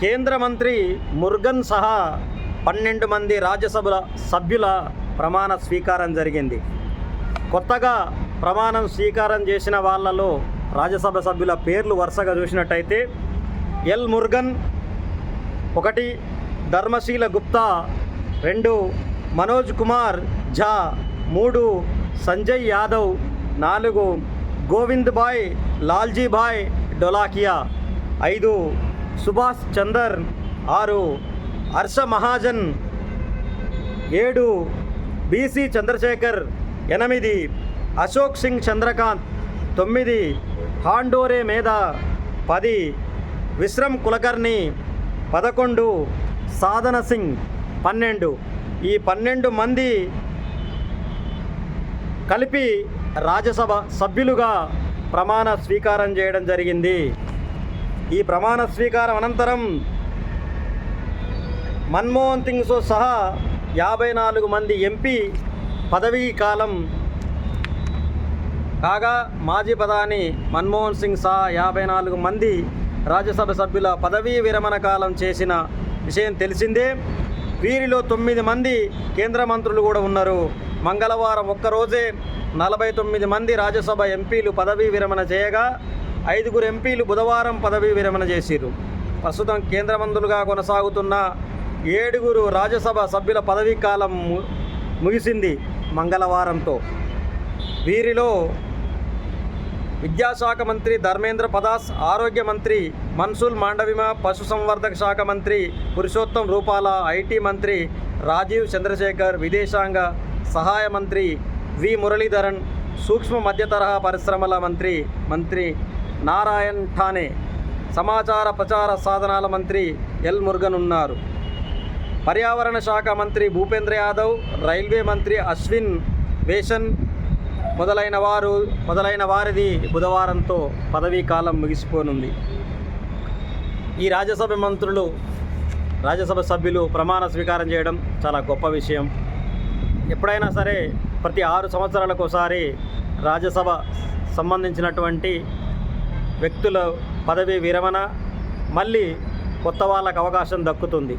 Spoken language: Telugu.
కేంద్ర మంత్రి మురుగన్ సహా పన్నెండు మంది రాజ్యసభల సభ్యుల ప్రమాణ స్వీకారం జరిగింది. కొత్తగా ప్రమాణం స్వీకారం చేసిన వాళ్ళలో రాజ్యసభ సభ్యుల పేర్లు వరుసగా చూసినట్టయితే ఎల్ మురుగన్ ఒకటి ధర్మశీల గుప్తా రెండు మనోజ్ కుమార్ ఝా మూడు సంజయ్ యాదవ్ నాలుగు గోవింద్ భాయ్ లాల్జీ భాయ్ డొలాకియా ఐదు సుభాష్ చందర్ ఆరు హర్ష మహాజన్ ఏడు బీసీ చంద్రశేఖర్ ఎనిమిది అశోక్ సింగ్ చంద్రకాంత్ తొమ్మిది హాండోరే మీద పది విశ్రమ్ కులకర్ణి పదకొండు సాధన సింగ్ పన్నెండు. ఈ పన్నెండు మంది కలిపి రాజ్యసభ సభ్యులుగా ప్రమాణ స్వీకారం చేయడం జరిగింది. ఈ ప్రమాణ స్వీకారం అనంతరం మన్మోహన్ సింగ్తో సహా యాభై నాలుగు మంది ఎంపీ పదవీ కాలం. కాగా మాజీ ప్రధాని మన్మోహన్ సింగ్ సహా యాభై నాలుగు మంది రాజ్యసభ సభ్యుల పదవీ విరమణ కాలం చేసిన విషయం తెలిసిందే. వీరిలో తొమ్మిది మంది కేంద్ర మంత్రులు కూడా ఉన్నారు. మంగళవారం ఒక్కరోజే నలభై తొమ్మిది మంది రాజ్యసభ ఎంపీలు పదవీ విరమణ చేయగా ఐదుగురు ఎంపీలు బుధవారం పదవీ విరమణ చేసిరు ప్రస్తుతం కేంద్ర మంత్రులుగా కొనసాగుతున్న ఏడుగురు రాజ్యసభ సభ్యుల పదవీ కాలం ము- ముగిసింది మంగళవారంతో. వీరిలో విద్యాశాఖ మంత్రి ధర్మేంద్ర పదాస్ ఆరోగ్య మంత్రి మన్సుల్ మాండవిమ పశుసంవర్ధక శాఖ మంత్రి పురుషోత్తం రూపాల ఐటీ మంత్రి రాజీవ్ చంద్రశేఖర్ విదేశాంగ సహాయ మంత్రి వి మురళీధరన్ సూక్ష్మ మధ్య తరహా పరిశ్రమల మంత్రి మంత్రి నారాయణ్ ఠానే సమాచార ప్రచార సాధనాల మంత్రి ఎల్ మురుగన్ ఉన్నారు. పర్యావరణ శాఖ మంత్రి భూపేంద్ర యాదవ్ రైల్వే మంత్రి అశ్విన్ వేషన్ మొదలైన వారు మొదలైన వారిది బుధవారంతో పదవీ కాలం ముగిసిపోనుంది. ఈ రాజ్యసభ మంత్రులు రాజ్యసభ సభ్యులు ప్రమాణ స్వీకారం చేయడం చాలా గొప్ప విషయం. ఎప్పుడైనా సరే ప్రతి ఆరు సంవత్సరాలకు ఒకసారి రాజ్యసభ సంబంధించినటువంటి వ్యక్తుల పదవీ విరమణ మళ్ళీ కొత్త వాళ్ళకు అవకాశం దక్కుతుంది.